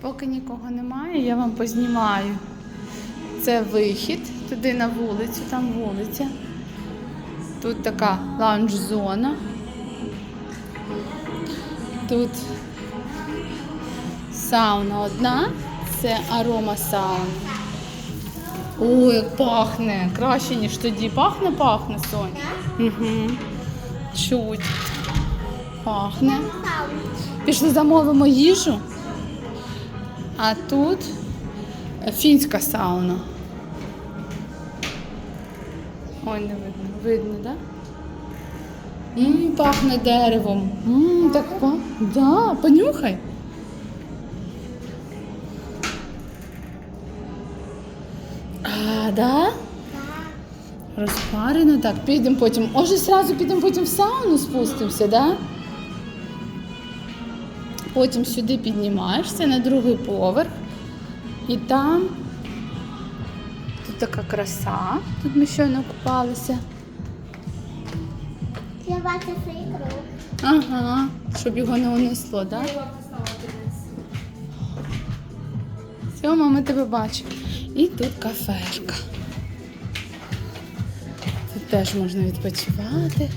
Поки нікого немає, я вам познімаю. Це вихід туди на вулицю, там вулиця. Тут така лаунж-зона. Тут сауна одна, це арома сауна. Ой, пахне. Краще, ніж тоді. Пахне, пахне, Сонь. Угу. Чуть. Пахне. Пішли замовимо їжу. А тут фінська сауна. Ой, не видно. Видно, так? Да? М, пахне деревом. М, так па... Да, понюхай. А, да? Розпарено, так, підемо потім. Може, зразу підемо потім в сауну спустимося, да? Потім сюди піднімаєшся на другий поверх. І там тут така краса. Тут ми щойно купалися. Я бачу свій круг. Ага, щоб його не унесло, так? Да? Все, мама тебе бачить. І тут кафешка. Тут теж можна відпочивати.